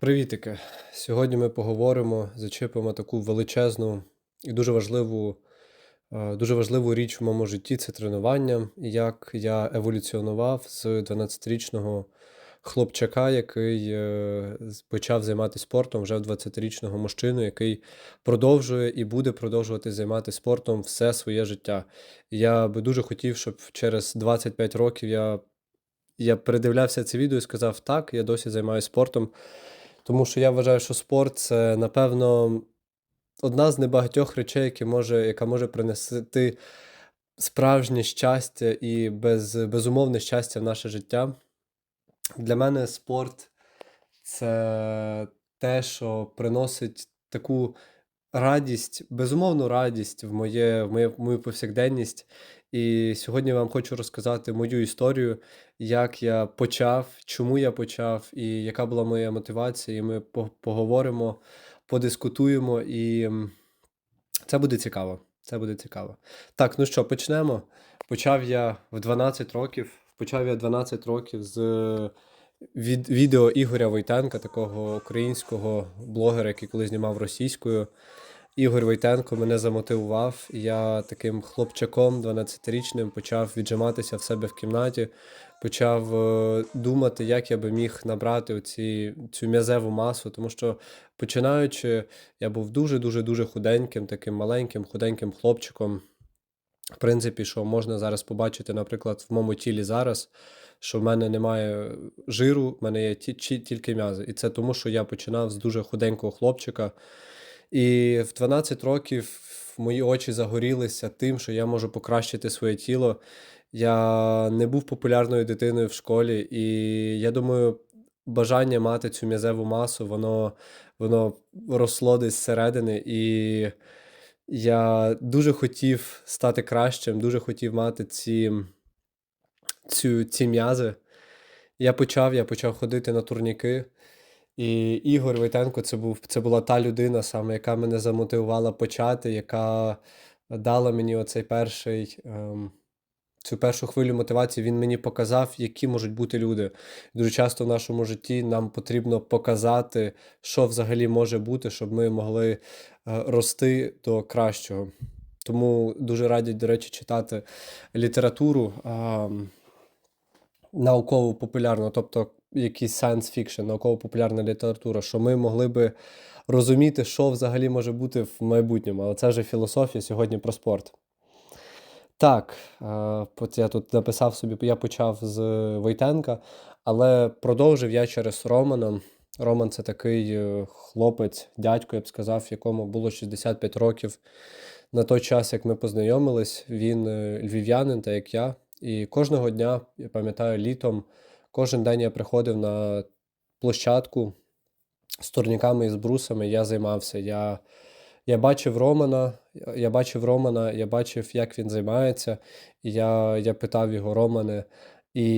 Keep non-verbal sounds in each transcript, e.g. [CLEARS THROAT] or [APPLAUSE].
Привітики! Сьогодні ми поговоримо, зачепимо таку величезну і дуже важливу, е, дуже важливу річ в моєму житті це тренування. Як я еволюціонував з 12-річного хлопчака, який е, почав займатися спортом вже в 20-річного мужчину, який продовжує і буде продовжувати займатися спортом все своє життя. Я би дуже хотів, щоб через 25 років я, я передивлявся це відео і сказав: так, я досі займаюся спортом. Тому що я вважаю, що спорт це, напевно, одна з небагатьох речей, які може, яка може принести справжнє щастя і без, безумовне щастя в наше життя. Для мене спорт це те, що приносить таку радість, безумовну радість в моє, в моє, в мою повсякденність. І сьогодні вам хочу розказати мою історію, як я почав, чому я почав, і яка була моя мотивація. І ми поговоримо, подискутуємо, і це буде цікаво. Це буде цікаво. Так, ну що, почнемо. Почав я в 12 років. Почав я 12 років з від відео Ігоря Войтенка, такого українського блогера, який колись знімав російською. Ігор Войтенко мене замотивував. Я таким хлопчаком 12-річним почав віджиматися в себе в кімнаті, почав е, думати, як я би міг набрати оці, цю м'язеву масу, тому що починаючи, я був дуже-дуже дуже худеньким, таким маленьким, худеньким хлопчиком. В принципі, що можна зараз побачити, наприклад, в моєму тілі зараз, що в мене немає жиру, в мене є ті, ті- тільки м'язи. І це тому, що я починав з дуже худенького хлопчика. І в 12 років мої очі загорілися тим, що я можу покращити своє тіло. Я не був популярною дитиною в школі, і я думаю, бажання мати цю м'язеву масу, воно, воно росло десь зсередини. І я дуже хотів стати кращим, дуже хотів мати ці, цю, ці м'язи. Я почав, я почав ходити на турніки. І Ігор Войтенко це був це була та людина, саме, яка мене замотивувала почати, яка дала мені оцей перший, ем, цю першу хвилю мотивації. Він мені показав, які можуть бути люди. Дуже часто в нашому житті нам потрібно показати, що взагалі може бути, щоб ми могли е, рости до кращого. Тому дуже радять, до речі, читати літературу. ам, науково популярну, тобто якийсь science fiction, науково-популярна література, що ми могли би розуміти, що взагалі може бути в майбутньому. Але це вже філософія сьогодні про спорт. Так, е, я тут написав собі, я почав з Войтенка, але продовжив я через Романа. Роман це такий е, хлопець, дядько, я б сказав, якому було 65 років. На той час, як ми познайомились, він е, львів'янин, та як я. І кожного дня, я пам'ятаю, літом, кожен день я приходив на площадку з турніками і з брусами, я займався. Я, я бачив Романа, я- бачив Романа, я бачив, як він займається. І я, я питав його, Романе, і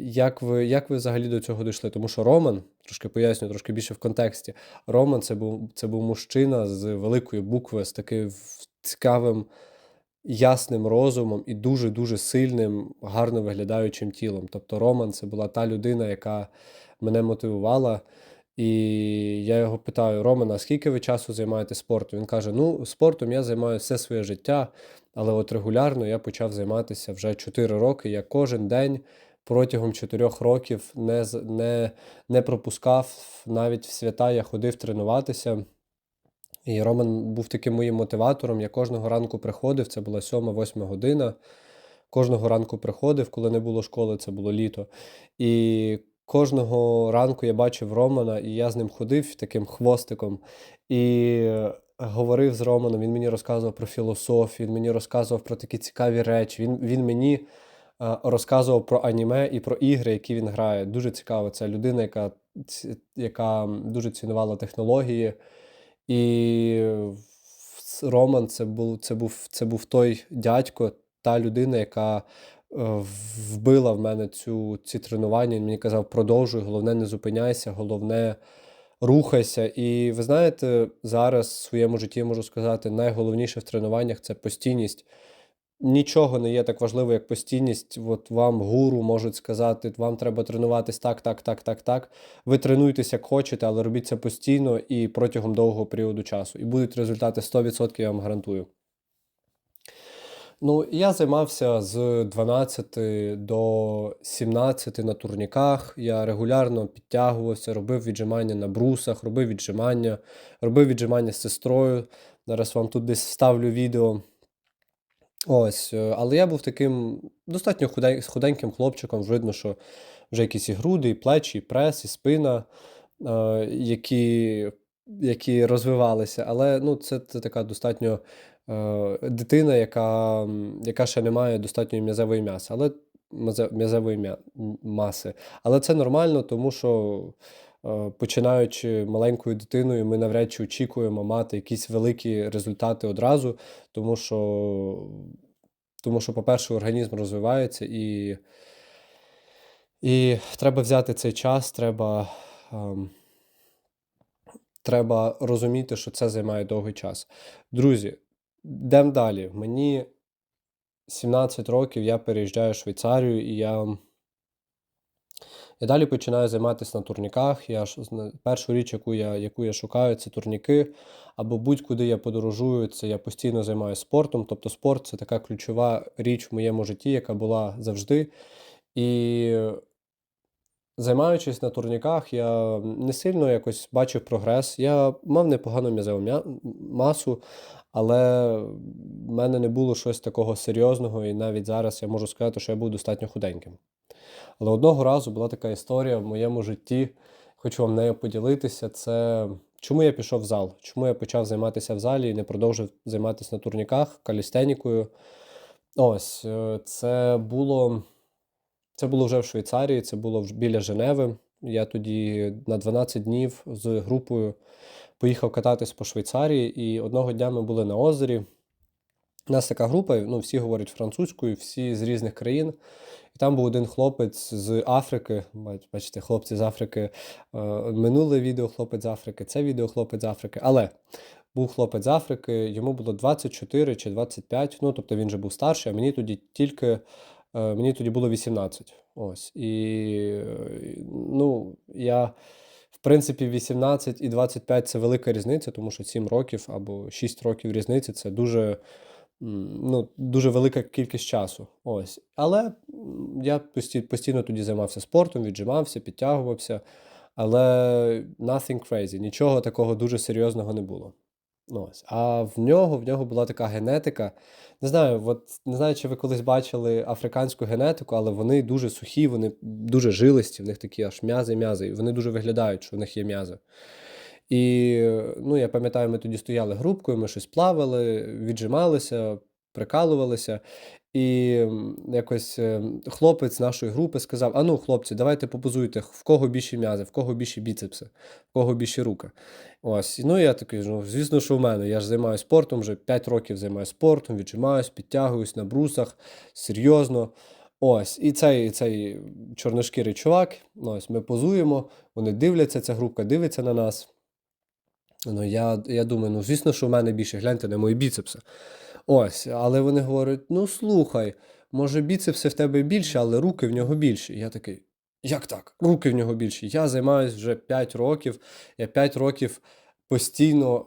як ви, як ви взагалі до цього дійшли? Тому що Роман, трошки поясню, трошки більше в контексті. Роман це був, це був мужчина з великої букви, з таким цікавим, ясним розумом і дуже-дуже сильним, гарно виглядаючим тілом. Тобто Роман це була та людина, яка мене мотивувала. І я його питаю: Романа, скільки ви часу займаєтесь спортом? Він каже: Ну, спортом я займаюся все своє життя, але от регулярно я почав займатися вже 4 роки. Я кожен день протягом 4 років не, не, не пропускав навіть в свята, я ходив тренуватися. І Роман був таким моїм мотиватором. Я кожного ранку приходив, це була 7-8 година. Кожного ранку приходив, коли не було школи, це було літо. І кожного ранку я бачив Романа, і я з ним ходив таким хвостиком і говорив з Романом. Він мені розказував про філософію, він мені розказував про такі цікаві речі. Він, він мені е, розказував про аніме і про ігри, які він грає. Дуже цікаво. Це людина, яка, яка дуже цінувала технології. І Роман це був, це був, це був той дядько, та людина, яка е, вбила в мене цю, ці тренування. Він мені казав, продовжуй, головне, не зупиняйся, головне, рухайся. І ви знаєте, зараз в своєму житті можу сказати, найголовніше в тренуваннях це постійність. Нічого не є так важливо, як постійність. От вам гуру можуть сказати, вам треба тренуватись так, так, так, так, так. Ви тренуйтесь як хочете, але робіть це постійно і протягом довгого періоду часу. І будуть результати 100%, я вам гарантую. Ну, я займався з 12 до 17 на турніках. Я регулярно підтягувався, робив віджимання на брусах, робив віджимання, робив віджимання з сестрою. Зараз вам тут десь вставлю відео. Ось, е, але я був таким достатньо худеньким хлопчиком. Видно, що вже якісь і груди, і плечі, і прес, і спина, е, які, які розвивалися. Але ну, це, це така достатньо е, дитина, яка, яка ще не має достатньої м'язевої м'яси, але м'язе- м'язевої м'я- маси. Але це нормально, тому що починаючи маленькою дитиною, ми навряд чи очікуємо мати якісь великі результати одразу, тому що, тому що, по-перше, організм розвивається і, і треба взяти цей час, треба, ем, треба розуміти, що це займає довгий час. Друзі, йдемо далі. Мені 17 років, я переїжджаю в Швейцарію, і я. Я далі починаю займатися на турніках. Я першу річ, яку я, яку я шукаю, це турніки. Або будь-куди я подорожую, це я постійно займаюся спортом. Тобто спорт це така ключова річ в моєму житті, яка була завжди. І займаючись на турніках, я не сильно якось бачив прогрес. Я мав непогану м'язеву масу, але в мене не було щось такого серйозного, і навіть зараз я можу сказати, що я був достатньо худеньким. Але одного разу була така історія в моєму житті, хочу вам нею поділитися. Це чому я пішов в зал, чому я почав займатися в залі і не продовжив займатися на турніках, калістенікою. Ось, е, це було, це було вже в Швейцарії, це було біля Женеви. Я тоді на 12 днів з групою поїхав кататись по Швейцарії, і одного дня ми були на озері. У нас така група, ну, всі говорять французькою, всі з різних країн. І там був один хлопець з Африки. Бачите, хлопці з Африки. е, Минуле відео хлопець з Африки, це відео хлопець з Африки. Але був хлопець з Африки, йому було 24 чи 25, ну тобто він вже був старший, а мені тоді тільки е, мені тоді було 18. Ось. І ну, я. В принципі, 18 і 25 це велика різниця, тому що 7 років або 6 років різниці це дуже, ну, дуже велика кількість часу. Ось. Але я постійно тоді займався спортом, віджимався, підтягувався, але nothing crazy, нічого такого дуже серйозного не було. Ну, ось. А в нього, в нього була така генетика. Не знаю, от, не знаю, чи ви колись бачили африканську генетику, але вони дуже сухі, вони дуже жилисті, в них такі аж м'язи-м'язи, і вони дуже виглядають, що в них є м'язи. І ну, я пам'ятаю, ми тоді стояли групкою, ми щось плавали, віджималися, прикалувалися. І якось е, хлопець нашої групи сказав: А ну, хлопці, давайте попозуйте, в кого більші м'язи, в кого більші біцепси, в кого більші руки. Ось, ну я такий, ну, звісно, що в мене. Я ж займаюся спортом, вже 5 років займаюся спортом, віджимаюсь, підтягуюсь на брусах, серйозно. Ось, і цей, цей чорношкірий чувак, ось ми позуємо, вони дивляться, ця групка дивиться на нас. Ну, я, я думаю, ну звісно, що в мене більше, гляньте на мої біцепси. Ось, але вони говорять: ну слухай, може, біцепси в тебе більше, але руки в нього більші. Я такий, як так? Руки в нього більші. Я займаюся вже 5 років, я 5 років постійно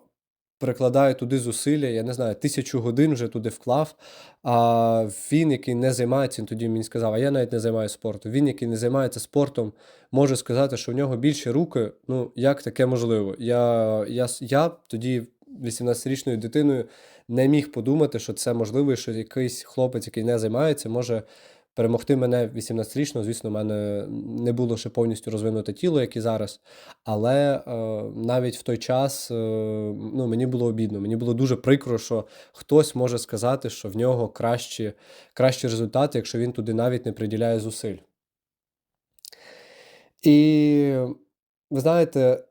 прикладаю туди зусилля, я не знаю, тисячу годин вже туди вклав. А він, який не займається, тоді мені сказав, а я навіть не займаюся спортом. Він, який не займається спортом, може сказати, що в нього більші руки. Ну, як таке можливо? Я, я, я тоді 18-річною дитиною не міг подумати, що це можливо, що якийсь хлопець, який не займається, може перемогти мене 18-річно. Звісно, в мене не було ще повністю розвинуте тіло, як і зараз. Але е, навіть в той час е, ну, мені було обідно. Мені було дуже прикро, що хтось може сказати, що в нього кращі, кращі результати, якщо він туди навіть не приділяє зусиль. І ви знаєте,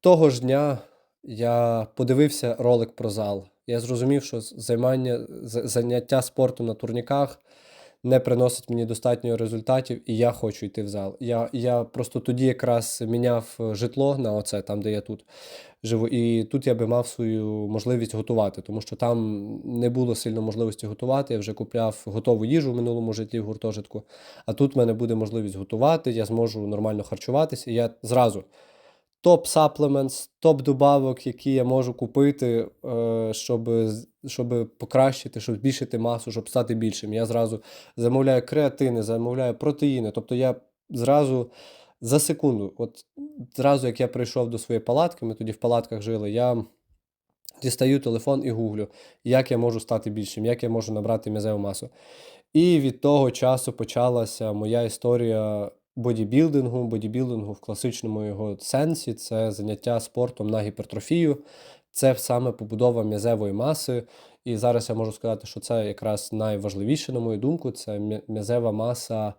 того ж дня я подивився ролик про зал. Я зрозумів, що займання, заняття спортом на турніках не приносить мені достатньо результатів, і я хочу йти в зал. Я, я просто тоді якраз міняв е, житло на оце, там, де я тут живу, і тут я би мав свою можливість готувати, тому що там не було сильно можливості готувати. Я вже купляв готову їжу в минулому житлі в гуртожитку. А тут в мене буде можливість готувати, я зможу нормально харчуватися, і я зразу. Топ supplements, топ добавок, які я можу купити, е, щоб, щоб покращити, щоб збільшити масу, щоб стати більшим. Я зразу замовляю креатини, замовляю протеїни. Тобто я зразу за секунду, от зразу як я прийшов до своєї палатки, ми тоді в палатках жили, я дістаю телефон і гуглю, як я можу стати більшим, як я можу набрати м'язеву масу. І від того часу почалася моя історія бодібілдингу, бодібілдингу в класичному його сенсі це заняття спортом на гіпертрофію, це саме побудова м'язевої маси. І зараз я можу сказати, що це якраз найважливіше, на мою думку, це м'язева маса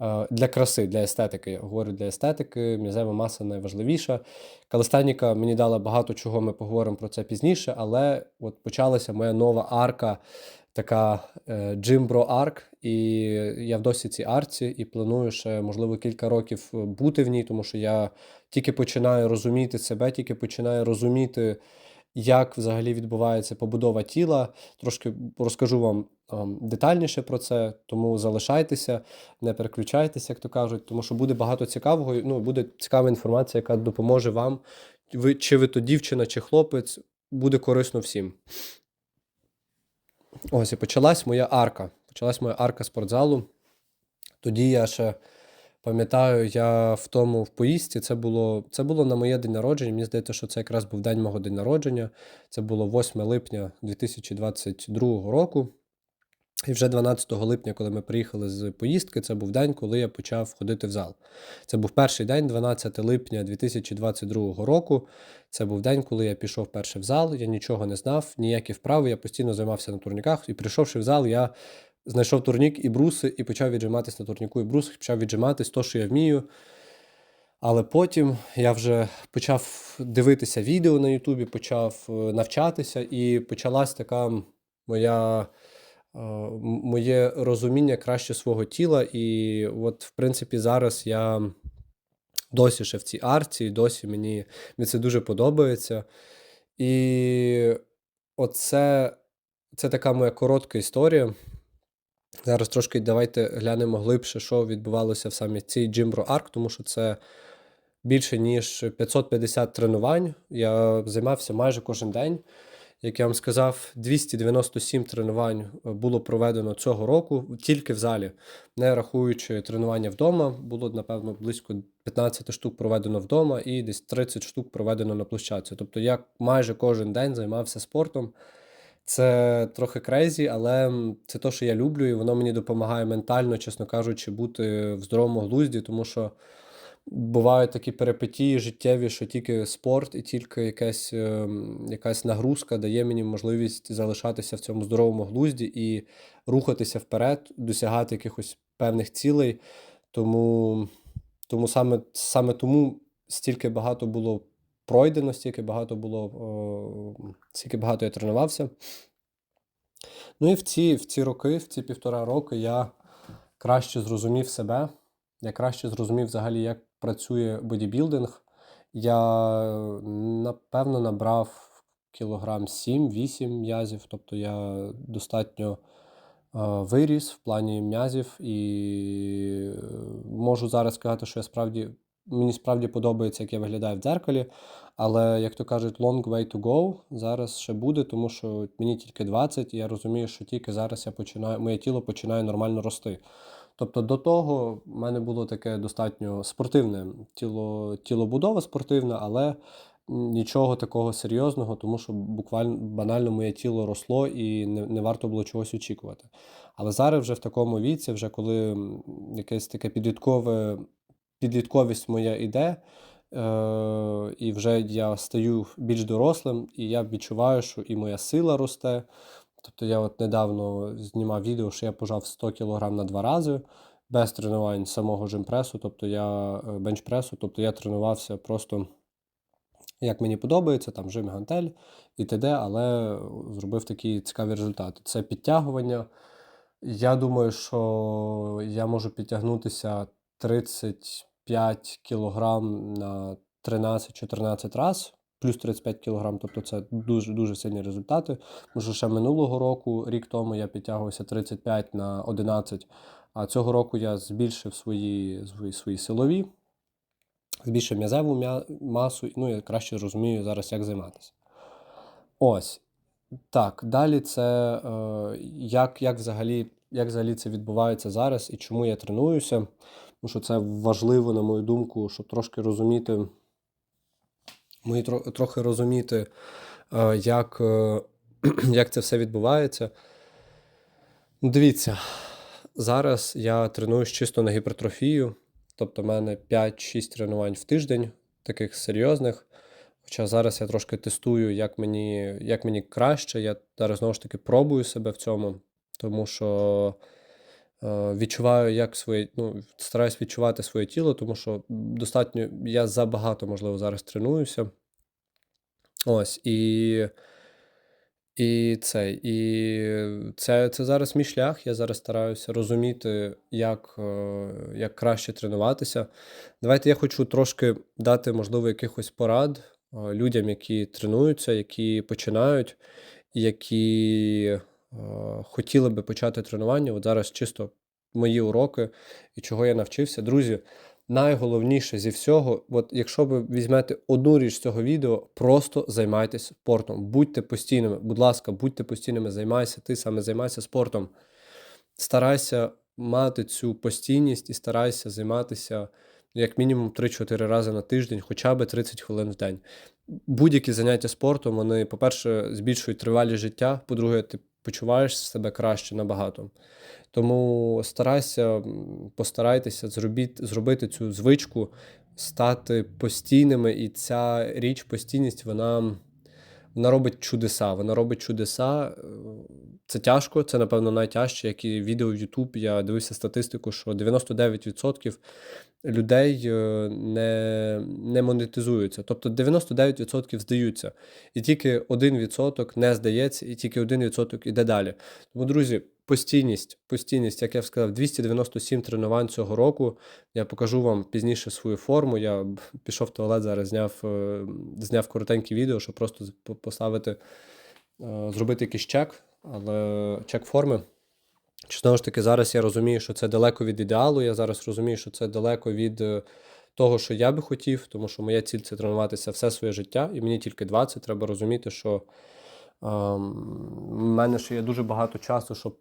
е, для краси, для естетики. Я говорю для естетики, м'язева маса найважливіша. Калистаніка мені дала багато чого, ми поговоримо про це пізніше, але от почалася моя нова арка, така е, Джимбро Арк, і я в досі цій арці і планую ще, можливо, кілька років е, бути в ній, тому що я тільки починаю розуміти себе, тільки починаю розуміти, як взагалі відбувається побудова тіла. Трошки розкажу вам ем, детальніше про це, тому залишайтеся, не переключайтеся, як то кажуть, тому що буде багато цікавого. Ну, буде цікава інформація, яка допоможе вам. Ви, чи ви то дівчина, чи хлопець, буде корисно всім. Ось і почалась моя арка. Почалась моя арка спортзалу. Тоді я ще пам'ятаю, я в тому в поїздці, це було, це було на моє день народження. Мені здається, що це якраз був день мого день народження. Це було 8 липня 2022 року. І вже 12 липня, коли ми приїхали з поїздки, це був день, коли я почав ходити в зал. Це був перший день, 12 липня 2022 року. Це був день, коли я пішов перше в зал. Я нічого не знав, ніякі вправи. Я постійно займався на турніках. І прийшовши в зал, я знайшов турнік і бруси, і почав віджиматись на турніку і брусах, почав віджиматись то, що я вмію. Але потім я вже почав дивитися відео на Ютубі, почав е, навчатися, і почалась така моя, моє розуміння краще свого тіла. І от, в принципі, зараз я досі ще в цій арці, і досі мені, мені це дуже подобається. І оце це така моя коротка історія. Зараз трошки давайте глянемо глибше, що відбувалося в саме цій Jimbro Arc, тому що це більше ніж 550 тренувань. Я займався майже кожен день. Як я вам сказав, 297 тренувань е, було проведено цього року тільки в залі, не рахуючи тренування вдома. Було, напевно, близько 15 штук проведено вдома і десь 30 штук проведено на площадці. Тобто я майже кожен день займався спортом. Це трохи крейзі, але це те, що я люблю, і воно мені допомагає ментально, чесно кажучи, бути в здоровому глузді, тому що бувають такі перипетії життєві, що тільки спорт і тільки якась, ем, якась нагрузка дає мені можливість залишатися в цьому здоровому глузді і рухатися вперед, досягати якихось певних цілей. Тому, тому саме, саме тому стільки багато було пройдено, стільки багато було, о, стільки багато я тренувався. Ну і в ці, в ці роки, в ці півтора роки я краще зрозумів себе. Я краще зрозумів взагалі, як працює бодібілдинг. Я напевно набрав кілограм 7-8 м'язів, тобто я достатньо е, виріс в плані м'язів, і е, можу зараз сказати, що я справді мені справді подобається, як я виглядаю в дзеркалі. Але, як то кажуть, long way to go зараз ще буде, тому що мені тільки 20, і я розумію, що тільки зараз я починаю, моє тіло починає нормально рости. Тобто до того в мене було таке достатньо спортивне тіло, тілобудова спортивна, але нічого такого серйозного, тому що буквально банально моє тіло росло і не, не варто було чогось очікувати. Але зараз вже в такому віці, вже коли якесь таке підліткове, підлітковість моя іде, е, і вже я стаю більш дорослим, і я відчуваю, що і моя сила росте. Тобто я от недавно знімав відео, що я пожав 100 кг на два рази без тренувань самого жимпресу, тобто я е, бенчпресу, тобто я тренувався просто як мені подобається, там жим гантель і т.д., але зробив такі цікаві результати. Це підтягування, Я думаю, що я можу підтягнутися 35 кілограм на 13-14 раз, плюс 35 кілограм, тобто це дуже дуже сильні результати. Що ще минулого року, рік тому, я підтягувався 35 на 11, а цього року я збільшив свої, свої, свої силові, збільшив м'язеву м'я- масу, ну я краще розумію зараз, як займатися. Ось. Так, далі це е, як, як, взагалі, як взагалі це відбувається зараз і чому я тренуюся. Тому що це важливо, на мою думку, щоб трошки розуміти, мої трохи розуміти, е, як, е, [CLEARS THROAT] як це все відбувається. Дивіться, зараз я тренуюсь чисто на гіпертрофію, тобто в мене 5-6 тренувань в тиждень, таких серйозних. Хоча зараз я трошки тестую, як мені, як мені краще. Я зараз знову ж таки пробую себе в цьому, тому що відчуваю, як своє, ну, стараюсь відчувати своє тіло, тому що достатньо, я забагато, можливо, зараз тренуюся. Ось, і, і це, і це, це зараз мій шлях. Я зараз стараюся розуміти, як, е, як краще тренуватися. Давайте я хочу трошки дати, можливо, якихось порад е, людям, які тренуються, які починають, які е, хотіли би почати тренування. От зараз чисто мої уроки і чого я навчився. Друзі, найголовніше зі всього, от якщо ви візьмете одну річ з цього відео, просто займайтесь спортом. Будьте постійними, будь ласка, будьте постійними, займайся, ти саме займайся спортом. Старайся мати цю постійність і старайся займатися як мінімум 3-4 рази на тиждень, хоча б 30 хвилин в день. Будь-які заняття спортом, вони, по-перше, збільшують тривалість життя, по-друге, ти почуваєш себе краще набагато. Тому старайся, постарайтеся зробіть, зробити цю звичку, стати постійними, і ця річ, постійність, вона, вона робить чудеса. Вона робить чудеса. е, Це тяжко, це, напевно, найтяжче, як і відео в YouTube. Я дивився статистику, що 99% людей е, не, не монетизуються. Тобто 99% здаються. І тільки 1% не здається, і тільки 1% іде далі. Тому, друзі, постійність, постійність, як я сказав, 297 тренувань цього року. Я покажу вам пізніше свою форму. Я пішов в туалет, зараз зняв, е, зняв коротеньке відео, щоб просто поставити, е, зробити якийсь чек, але чек форми. Чи знову ж таки, зараз я розумію, що це далеко від ідеалу. Я зараз розумію, що це далеко від е, того, що я би хотів, тому що моя ціль це тренуватися все своє життя, і мені тільки 20. Треба розуміти, що ем, в мене ще є дуже багато часу, щоб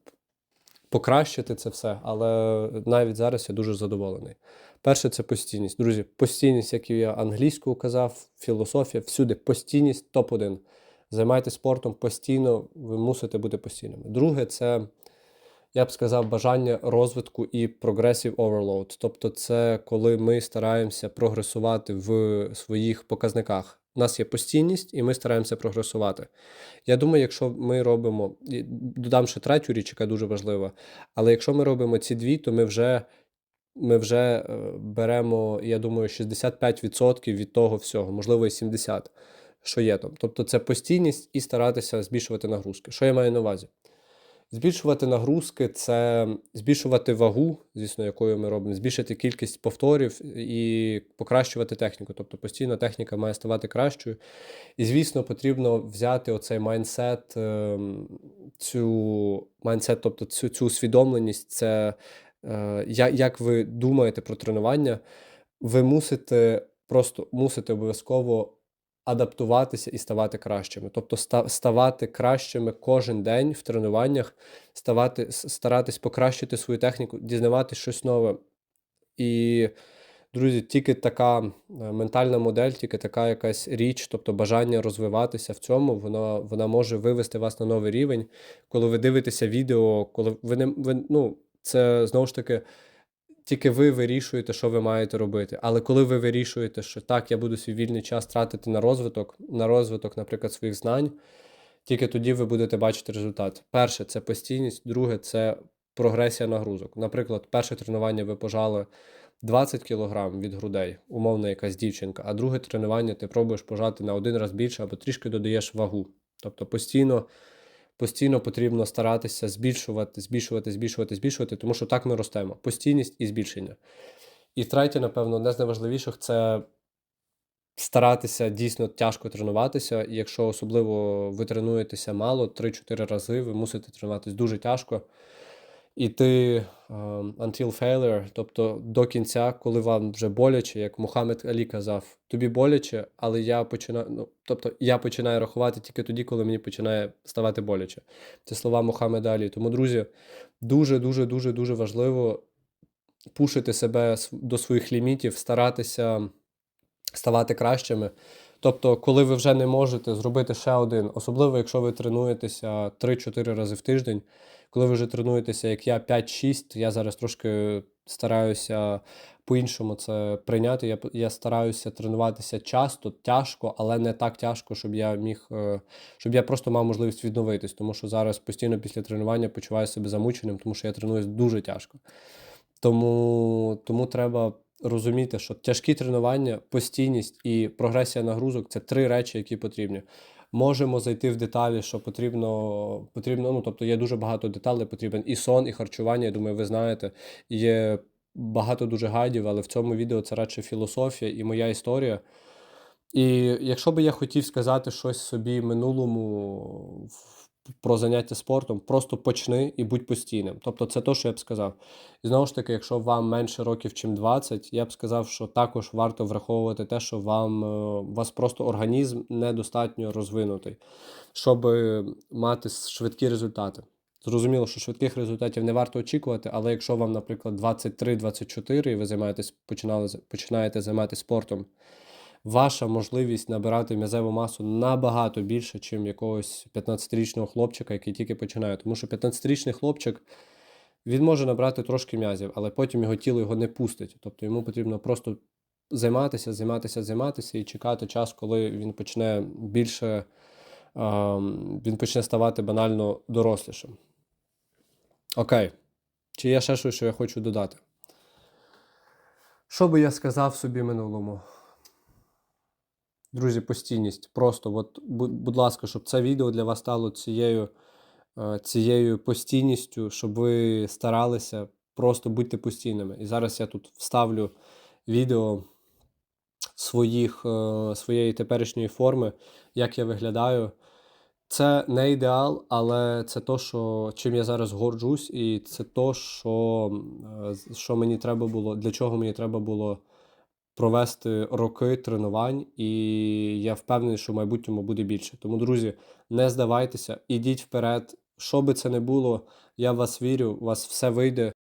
покращити це все, але навіть зараз я дуже задоволений. Перше, це постійність. Друзі, постійність, як я англійською казав, філософія, всюди постійність топ-1. Займайтесь спортом постійно, ви мусите бути постійними. Друге, це я б сказав, бажання розвитку і progressive overload. Тобто, це коли ми стараємося прогресувати в своїх показниках. У нас є постійність, і ми стараємося прогресувати. Я думаю, якщо ми робимо, додам ще третю річ, яка дуже важлива, але якщо ми робимо ці дві, то ми вже, ми вже е, беремо, я думаю, 65% від того всього, можливо, і 70%, що є там. Тобто це постійність і старатися збільшувати нагрузки. Що я маю на увазі? Збільшувати нагрузки це збільшувати вагу, звісно, якою ми робимо, збільшити кількість повторів і покращувати техніку. Тобто постійно техніка має ставати кращою. І, звісно, потрібно взяти оцей майндсет, ем, цю майндсет, тобто цю, цю усвідомленість, це е, як ви думаєте про тренування, ви мусите просто мусите обов'язково адаптуватися і ставати кращими. Тобто ставати кращими кожен день в тренуваннях, ставати, старатись покращити свою техніку, дізнаватись щось нове. І, друзі, тільки така е, ментальна модель, тільки така якась річ, тобто бажання розвиватися в цьому, вона, вона може вивести вас на новий рівень. Коли ви дивитеся відео, коли ви не ви, ну, це знову ж таки. Тільки ви вирішуєте, що ви маєте робити. Але коли ви вирішуєте, що так, я буду свій вільний час тратити на розвиток, на розвиток, наприклад, своїх знань, тільки тоді ви будете бачити результат. Перше це постійність, друге це прогресія нагрузок. Наприклад, перше тренування ви пожали 20 кг від грудей, умовно якась дівчинка, а друге тренування ти пробуєш пожати на один раз більше або трішки додаєш вагу. Тобто постійно, Постійно потрібно старатися збільшувати, збільшувати, збільшувати, збільшувати, тому що так ми ростемо. Постійність і збільшення. І третє, напевно, одне з найважливіших це старатися дійсно тяжко тренуватися. І якщо особливо ви тренуєтеся мало, 3-4 рази, ви мусите тренуватися дуже тяжко. Іти um, until failure, тобто до кінця, коли вам вже боляче, як Мухаммед Алі казав, тобі боляче, але я починаю. Ну, тобто я починаю рахувати тільки тоді, коли мені починає ставати боляче. Це слова Мухаммеда Алі. Тому, друзі, дуже, дуже, дуже, дуже важливо пушити себе до своїх лімітів, старатися ставати кращими. Тобто, коли ви вже не можете зробити ще один, особливо якщо ви тренуєтеся 3-4 рази в тиждень, коли ви вже тренуєтеся, як я 5-6, я зараз трошки стараюся по-іншому це прийняти. Я, я стараюся тренуватися часто, тяжко, але не так тяжко, щоб я міг, е, щоб я просто мав можливість відновитись, тому що зараз постійно після тренування почуваю себе замученим, тому що я тренуюсь дуже тяжко. Тому, тому треба розуміти, що тяжкі тренування, постійність і прогресія нагрузок це три речі, які потрібні. Можемо зайти в деталі, що потрібно, потрібно, ну тобто є дуже багато деталей, потрібен і сон, і харчування. Я думаю, ви знаєте. Є багато дуже гайдів, але в цьому відео це радше філософія і моя історія. І якщо би я хотів сказати щось собі минулому про заняття спортом, просто почни і будь постійним. Тобто це те, що я б сказав. І знову ж таки, якщо вам менше років, чим 20, я б сказав, що також варто враховувати те, що вам е, у вас просто організм недостатньо розвинутий, щоб мати швидкі результати. Зрозуміло, що швидких результатів не варто очікувати, але якщо вам, наприклад, 23-24 і ви займаєтесь, починали, починаєте займатися спортом, ваша можливість набирати м'язеву масу набагато більше, ніж якогось 15-річного хлопчика, який тільки починає. Тому що 15-річний хлопчик він може набрати трошки м'язів, але потім його тіло його не пустить. Тобто йому потрібно просто займатися, займатися, займатися і чекати час, коли він почне більше, він почне ставати банально дорослішим. Окей. Чи є ще щось, що я хочу додати? Що би я сказав собі минулому? Друзі, постійність. Просто, от, будь ласка, щоб це відео для вас стало цією, е, цією постійністю, щоб ви старалися, просто будьте постійними. І зараз я тут вставлю відео своїх, е, своєї теперішньої форми, як я виглядаю. Це не ідеал, але це то, що, чим я зараз горджусь, і це то, що, е, що мені треба було, для чого мені треба було провести роки тренувань, і я впевнений, що в майбутньому буде більше. Тому, друзі, не здавайтеся, ідіть вперед. Що би це не було, я в вас вірю, у вас все вийде.